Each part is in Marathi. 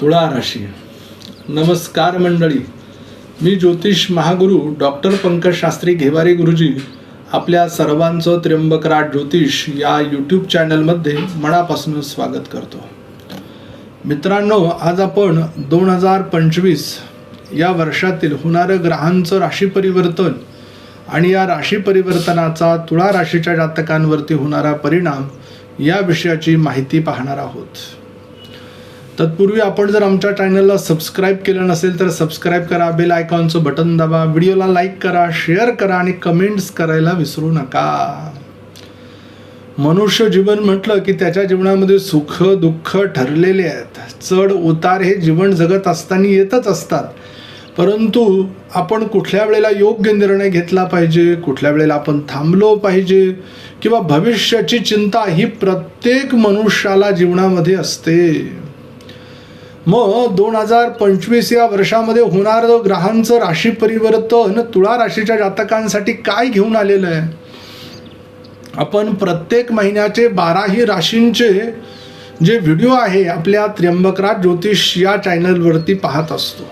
तुळा राशी. नमस्कार मंडळी. मी ज्योतिष महागुरु डॉक्टर पंकज शास्त्री घेवारे गुरुजी आपल्या सर्वांचं त्र्यंबकराट ज्योतिष या यूट्यूब चॅनलमध्ये मनापासून स्वागत करतो. मित्रांनो आज आपण दोन हजार पंचवीस या वर्षातील होणारं ग्रहांचं राशी परिवर्तन आणि या राशी परिवर्तनाचा तुळा राशीच्या जातकांवरती होणारा परिणाम या विषयाची माहिती पाहणार आहोत. तत्पूर्वी आपण जर आमच्या चॅनलला सबस्क्राईब केलं नसेल तर सबस्क्राईब करा बेल आयकॉनचं बटन दाबा व्हिडिओला लाईक करा शेअर करा आणि कमेंट्स करायला विसरू नका. मनुष्य जीवन म्हटलं की त्याच्या जीवनामध्ये सुख दुःख ठरलेले आहेत. चढ उतार हे जीवन जगत असताना येतच असतात. परंतु आपण कुठल्या वेळेला योग्य निर्णय घेतला पाहिजे कुठल्या वेळेला आपण थांबलो पाहिजे किंवा भविष्याची चिंता ही प्रत्येक मनुष्याला जीवनामध्ये असते. मग दोन हजार पंचवीस या वर्षामध्ये होणारं ग्रहांचं राशी परिवर्तन तुळा राशीच्या जातकांसाठी काय घेऊन आलेलं आहे? आपण प्रत्येक महिन्याचे बाराही राशींचे जे व्हिडिओ आहे आपल्या त्र्यंबकराज ज्योतिष या चॅनलवरती पाहत असतो.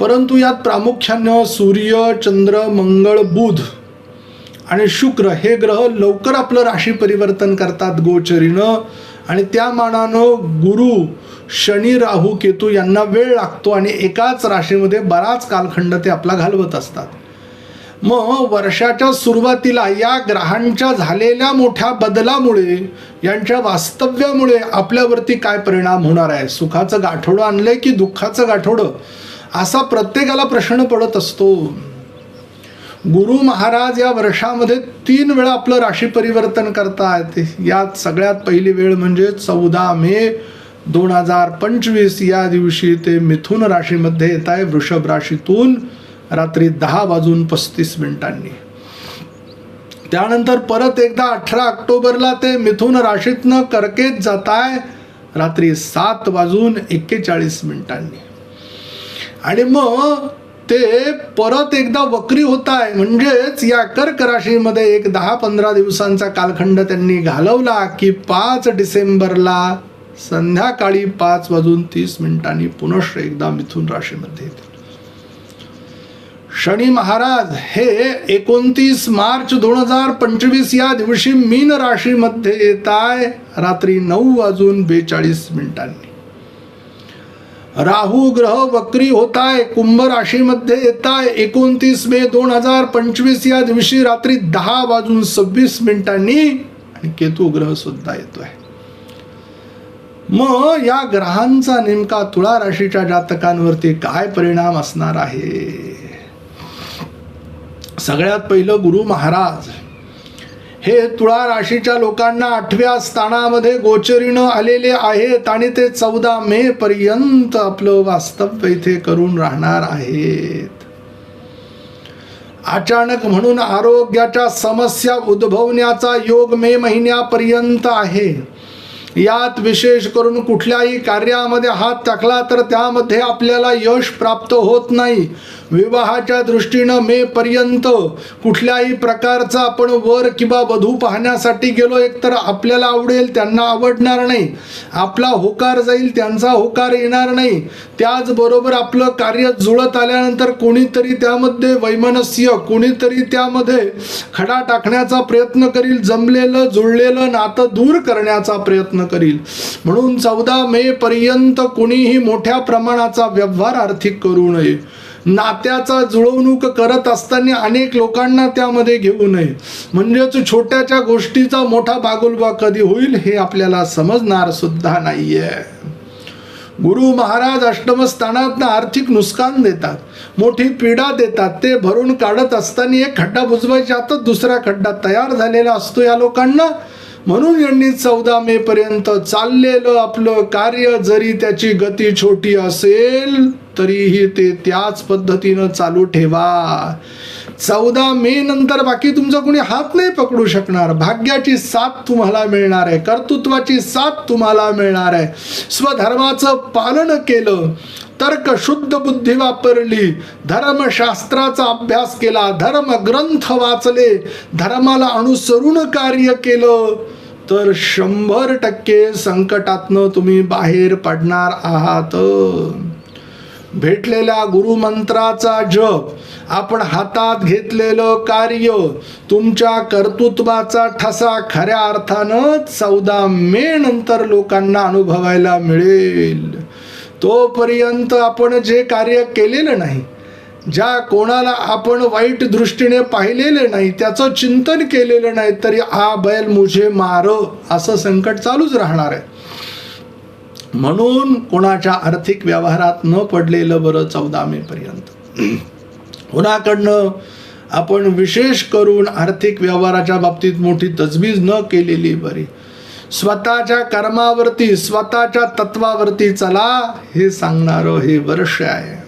परंतु यात प्रामुख्यानं सूर्य चंद्र मंगळ बुध आणि शुक्र हे ग्रह लवकर आपलं राशी परिवर्तन करतात गोचरीनं. आणि त्या मानानं गुरु शनी राहू केतू यांना वेळ लागतो आणि एकाच राशीमध्ये बराच कालखंड ते आपला घालवत असतात. मग वर्षाच्या सुरुवातीला या ग्रहांच्या झालेल्या मोठ्या बदलामुळे यांच्या वास्तव्यामुळे आपल्यावरती काय परिणाम होणार आहे? सुखाचं गाठोडं आणलंय की दुःखाचं गाठोडं? असा प्रत्येकाला प्रश्न पडत असतो. गुरु महाराज या वर्षामध्ये तीन वेळा आपलं राशी परिवर्तन करतायत यात सगळ्यात पहिली वेळ म्हणजे चौदा मे दोन हजार पंचवीस या दिवशी ते मिथुन राशीमध्ये येत आहे. वृषभ राशीतून रात्री दहा वाजून पस्तीस मिनिटांनी. त्यानंतर परत एकदा अठरा ऑक्टोबरला ते मिथुन राशीतनं कर्केत जात आहे. रात्री सात वाजून एक्केचाळीस मिनिटांनी. आणि मग ते परत एकदा वक्री होत आहे. म्हणजेच या कर्क राशीमध्ये एक दहा पंधरा दिवसांचा कालखंड त्यांनी घालवला की पाच डिसेंबरला संध्याकाळी पाच वाजून तीस मिनिटांनी पुनश्च एकदा मिथुन राशीमध्ये येतील. शनी महाराज हे एकोणतीस मार्च दोन हजार पंचवीस या दिवशी मीन राशीमध्ये येत आहे रात्री नऊ वाजून बेचाळीस मिनिटांनी. राहू ग्रह वक्री होत आहे कुंभ राशीमध्ये येत आहे एकोणतीस मे दोन हजार पंचवीस या दिवशी रात्री दहा वाजून सव्वीस मिनिटांनी आणि केतू ग्रह सुद्धा येतोय. मग या ग्रहांचा नेमका तुळा राशीच्या जातकांवरती काय परिणाम असणार आहे? सगळ्यात पहिलं गुरु महाराज. हे तुळा राशीच्या लोकांना आठव्या स्थानामध्ये गोचरीनं आलेले आहेत आणि ते चौदा मे पर्यंत आपलं वास्तव्य इथे करून राहणार आहेत. अचानक म्हणून आरोग्याच्या समस्या उद्भवण्याचा योग मे महिन्यापर्यंत आहे. यात विशेष करून कुठल्याही कार्यामध्ये हात टाकला तर त्यामध्ये आपल्याला यश प्राप्त होत नाही. विवाहाच्या दृष्टीनं मे पर्यंत कुठल्याही प्रकारचा आपण वर किंवा वधू पाहण्यासाठी गेलो एकतर आपल्याला आवडेल त्यांना आवडणार नाही. आपला होकार जाईल त्यांचा होकार येणार नाही. त्याचबरोबर आपलं कार्य जुळत आल्यानंतर कोणीतरी त्यामध्ये वैमनस्य कोणीतरी त्यामध्ये खडा टाकण्याचा प्रयत्न करील जमलेलं जुळलेलं नातं दूर करण्याचा प्रयत्न करील. म्हणून चौदा मे पर्यंत कोणीही मोठ्या प्रमाणाचा व्यवहार आर्थिक करू नये. नात्याचा जुळवणूक करत असताना अनेक लोकांना त्यामध्ये घेऊ नये. म्हणजेच छोट्याच्या गोष्टीचा मोठा बागुलबा कधी होईल हे आपल्याला समजणार सुद्धा नाहीये. गुरु महाराज अष्टमस्थानातनं आर्थिक नुकसान देतात मोठी पीडा देतात ते भरून काढत असताना एक खड्डा बुजवायच्या आतच दुसरा खड्डा तयार झालेला असतो या लोकांना. म्हणून यांनी चौदा मे पर्यंत चाललेलं आपलं कार्य जरी त्याची गती छोटी असेल तरीही ते त्याच पद्धतीनं चालू ठेवा. चौदा मे नंतर बाकी तुमचा कोणी हात नाही पकडू शकणार. भाग्याची साथ तुम्हाला मिळणार आहे. कर्तृत्वाची साथ तुम्हाला मिळणार आहे. स्वधर्माचं पालन केलं. तर्क शुद्ध बुद्धी वापरली. धर्मशास्त्राचा अभ्यास केला. धर्म ग्रंथ वाचले. धर्माला अनुसरून कार्य केलं. तर शंभर टक्के संकटातनं तुम्ही बाहेर पडणार आहात. भेटलेल्या गुरुमंत्राचा जप आपण हातात घेतलेलं कार्य तुमच्या कर्तृत्वाचा ठसा खऱ्या अर्थानं चौदा मे नंतर लोकांना अनुभवायला मिळेल. तोपर्यंत आपण जे कार्य केलेलं नाही ज्या कोणाला आपण वाईट दृष्टीने पाहिलेले नाही त्याचं चिंतन केलेलं नाही तरी आ बैल मुझे मार असं संकट चालूच राहणार आहे. म्हणून कोणाच्या आर्थिक व्यवहारात न पडलेलं बरं चौदा मे पर्यंत. कोणाकडनं आपण विशेष करून आर्थिक व्यवहाराच्या बाबतीत मोठी तजवीज न केलेली बरी. स्वतःच्या कर्मावरती स्वतःच्या तत्वावरती चला हे सांगणारं हे वर्ष आहे.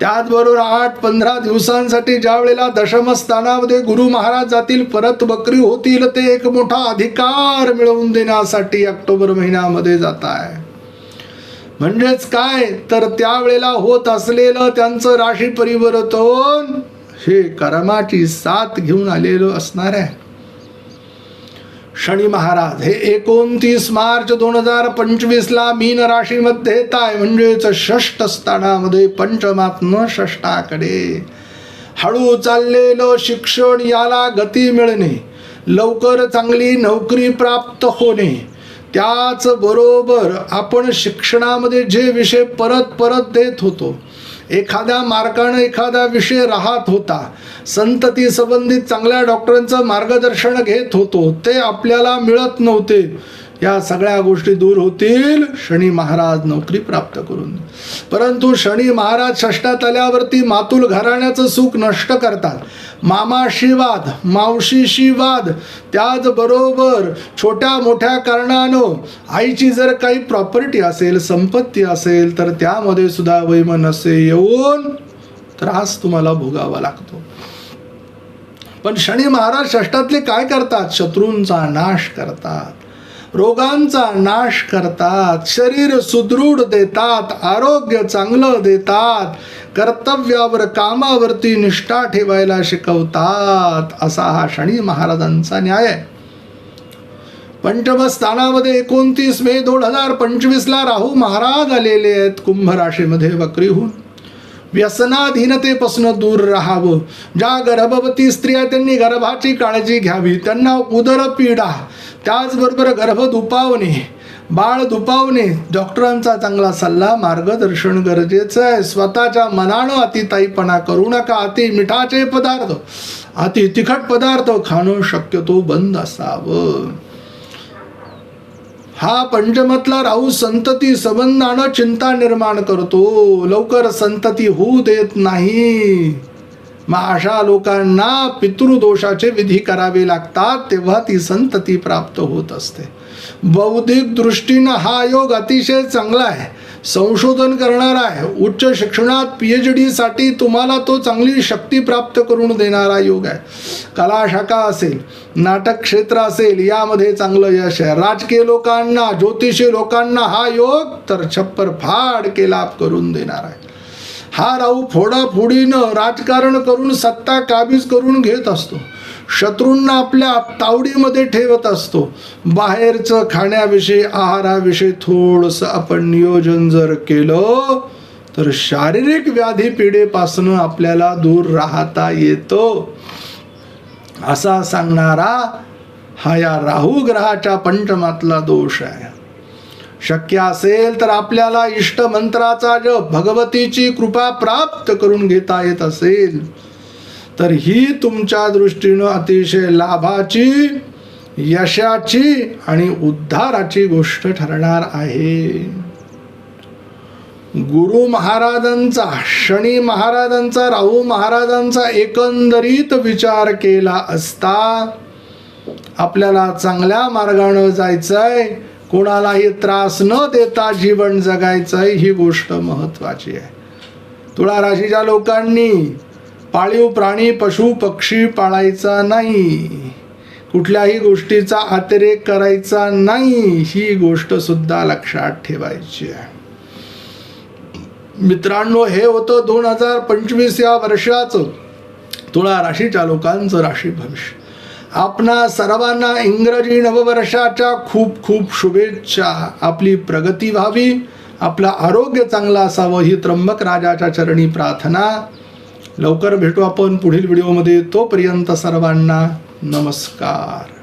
त्याचबरोबर आठ पंधरा दिवसांसाठी ज्या वेळेला दशमस्थानामध्ये गुरु महाराज जातील परत बकरी होतील ते एक मोठा अधिकार मिळवून देण्यासाठी ऑक्टोबर महिन्यामध्ये जात आहे. म्हणजेच काय? तर त्यावेळेला होत असलेलं त्यांचं राशी परिवर्तन हे कर्माची साथ घेऊन आलेलं असणार आहे. शनी महाराज हे एकोणतीस मार्च दोन हजार पंचवीसला मीन राशीमध्ये येत आहे म्हणजेच षष्ठ स्थानामध्ये पंचमात्म षष्टाकडे हळू चाललेलं शिक्षण याला गती मिळणे लवकर चांगली नोकरी प्राप्त होणे त्याचबरोबर आपण शिक्षणामध्ये जे विषय परत परत देत होतो एखाद्या मार्गानं एखादा विषय राहत होता. संतती संबंधित चांगल्या डॉक्टरांचं मार्गदर्शन घेत होतो. ते आपल्याला मिळत नव्हते. या सगळ्या गोष्टी दूर होतील. शनी महाराज नोकरी प्राप्त करून. परंतु शनी महाराज षष्टात आल्यावरती मातुल घराण्याचं सुख नष्ट करतात. मामाशी वाद मावशीशी वाद त्याचबरोबर छोट्या मोठ्या कारणानं आईची जर काही प्रॉपर्टी असेल संपत्ती असेल तर त्यामध्ये सुद्धा वैमनस्य येऊन त्रास तुम्हाला भोगावा लागतो. पण शनी महाराज षष्टातले काय करतात? शत्रूंचा नाश करतात. रोगांचा नाश करतात शरीर सुदृढ देतात आरोग्य चांगलं देतात कर्तव्यावर कामावरती निष्ठा ठेवायला शिकवतात असा हा शनी महाराजांचा न्याय आहे. पंचमस्थानामध्ये एकोणतीस मे दोन हजार पंचवीसला राहू महाराज आलेले आहेत कुंभ राशीमध्ये वक्रीहून. व्यसनाधीनतेपासून दूर राहावं. ज्या गर्भवती स्त्रिया त्यांनी गर्भाची काळजी घ्यावी. त्यांना उदरपीडा त्याचबरोबर गर्भ दुपावणे बाळ दुपावणे डॉक्टरांचा चांगला सल्ला मार्गदर्शन गरजेचं आहे. स्वतःच्या मनानं अतिताईपणा करू नका. अति मिठाचे पदार्थ अति तिखट पदार्थ खाणं शक्यतो बंद असावं. हा पंचमतला राहू संतती संबंधानं चिंता निर्माण करतो. लवकर संतती होऊ देत नाही. मग अशा लोकांना पितृदोषाचे विधी करावे लागतात तेव्हा ती संतती प्राप्त होत असते. बौद्धिक दृष्टीनं हा योग अतिशय चांगला आहे. संशोधन करणार आहे. उच्च शिक्षणात पी एच डीसाठी तुम्हाला तो चांगली शक्ती प्राप्त करून देणारा योग आहे. कलाशाखा असेल नाटक क्षेत्र असेल यामध्ये चांगलं यश आहे. राजकीय लोकांना ज्योतिषी लोकांना हा योग तर छप्पर फाड के लाभ करून देणार आहे. हा राहू फोडाफोडीनं राजकारण करून सत्ता काबीज करून घेत असतो. शत्रूंना आपल्या तावडीमध्ये ठेवत असतो. बाहेरचं खाण्याविषयी आहाराविषयी थोडंसं आपण नियोजन जर केलं तर शारीरिक व्याधी पिढेपासून आपल्याला दूर राहता येतो. असा सांगणारा हा या राहू ग्रहाच्या पंचमातला दोष आहे. शक्य असेल तर आपल्याला इष्ट मंत्राचा जप भगवतीची कृपा प्राप्त करून घेता येत असेल. तर ही तुमच्या दृष्टीनं अतिशय लाभाची यशाची आणि उद्धाराची गोष्ट ठरणार आहे. गुरु महाराजांचा शनी महाराजांचा राहू महाराजांचा एकंदरीत विचार केला असता आपल्याला चांगल्या मार्गानं जायचंय. कोणालाही त्रास न देता जीवन जगायचं ही गोष्ट महत्वाची आहे. तुळा राशीच्या लोकांनी पाळीव प्राणी पशु पक्षी पाळायचा नाही. कुठल्याही गोष्टीचा अतिरेक करायचा नाही ही गोष्ट सुद्धा लक्षात ठेवायची आहे. मित्रांनो हे होतं दोन हजार पंचवीस या वर्षाचं. तुळा राशीच्या लोकांचं राशी भविष्य आपणा सर्वांना इंग्रजी नववर्षाच्या खूप खूप शुभेच्छा. आपली प्रगती व्हावी आपलं आरोग्य चांगलं असावं ही त्र्यंबक राजाच्या चरणी प्रार्थना. लवकर भेटू आपण पुढील व्हिडिओमध्ये. तोपर्यंत सर्वांना नमस्कार.